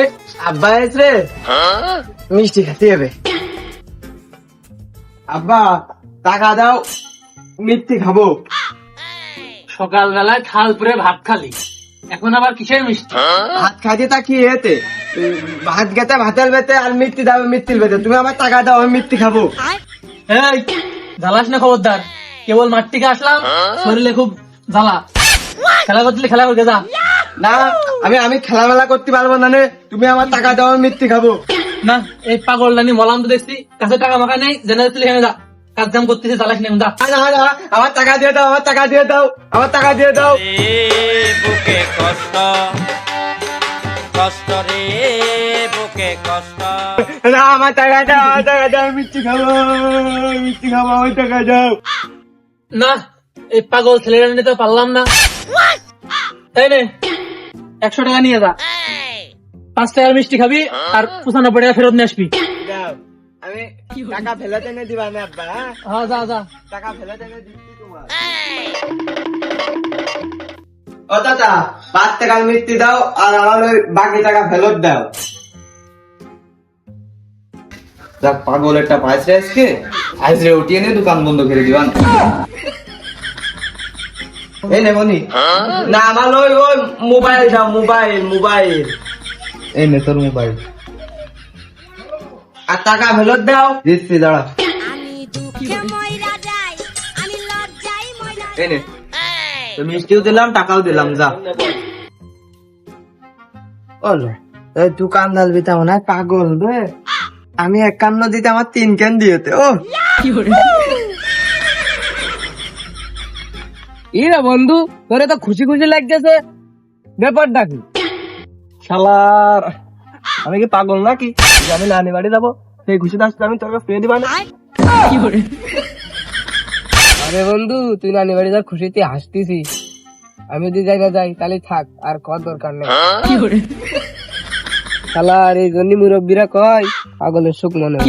এই, আব্বা এসে রে মিষ্টি খেতে হবে আব্বা টাকা দাও মিষ্টি খাব। সকালবেলায় থাল পুরে ভাত খালি। এখন আবার কিসের মিষ্টি? ভাত খাইতে তা কি হেতে ভাত গেতে ভাতের বেতে আর মিষ্টি দাও মিষ্টির বেতে। তুমি আমার টাকা দাও আমি মিষ্টি খাব। এই জ্বালাস না খবরদার। কেবল মাঠ থেকে আসলাম শরীরে খুব জ্বালা। খেলা করতে খেলা করতে যা। না আমি আমি খেলামেলা করতে পারব না নে। তুমি আমার টাকা দাও আমি মিষ্টি খাব। না এই পাগল নানি মলাম তো দেখছি। কাছে টাকা মাখা নেই জেনে যাচ্ছিল এখানে যা। কাজ কাম করতেছে না, না, আমার টাকা দিয়ে দাও আমার টাকা দিয়ে দাও আমার টাকা দিয়ে দাও। বুকে কষ্ট। কষ্ট রে বুকে কষ্ট। না আমার টাকা দাও আমার টাকা দাও মিষ্টি খাব মিষ্টি খাব আমার টাকা দাও। না এই পাগল ছেলেরা নিতে পারলাম না। তাই নে একশো টাকা নিয়ে যা। পাঁচ টাকার মিষ্টি খাবি আর পঁচানব্বই টাকা ফেরত নিয়ে আসবি। দাও আমি টাকা ফেলাতে এনে দিবা না আব্বা হ্যাঁ? যা যা। টাকা ফেলাতে এনে দিচ্ছি তোমার। ও দাদা পাঁচ টাকার মিষ্টি দাও আর আমার ওই বাকি টাকা ফেরত দাও। যাক পাগল একটা পাইছে আজকে? আজরে উঠিয়ে নে দোকান বন্ধ করে দিবান এই নে মনি না আমার ওই ওই মোবাইল দাও মোবাইল মোবাইল। এই নে তোর মোবাইল। আর টাকা ফেরত দাও। দিচ্ছি দাঁড়া। এই নে। মিষ্টিও দিলাম টাকাও দিলাম যা। এই মনে পাগল রে আমি একান্ন দিতে আমার তিন কেন দিয়েতে ও। ইরে বন্ধু তোরে তো খুশি খুশি লাগতেছে। ব্যাপারটা কি? শালার আমি কি পাগল নাকি? যে আমি নানি বাড়ি যাব সেই খুশিতে আসলে আমি তোকে পেয়ে দিবা না। আরে বন্ধু তুই নানি বাড়ি যা খুশিতে হাসতিছি আমি যদি যাই না যাই তাহলে থাক আর কর দরকার নেই। শালা আর এই জন্য মুরব্বীরা কয় পাগলের সুখ মনে হয়।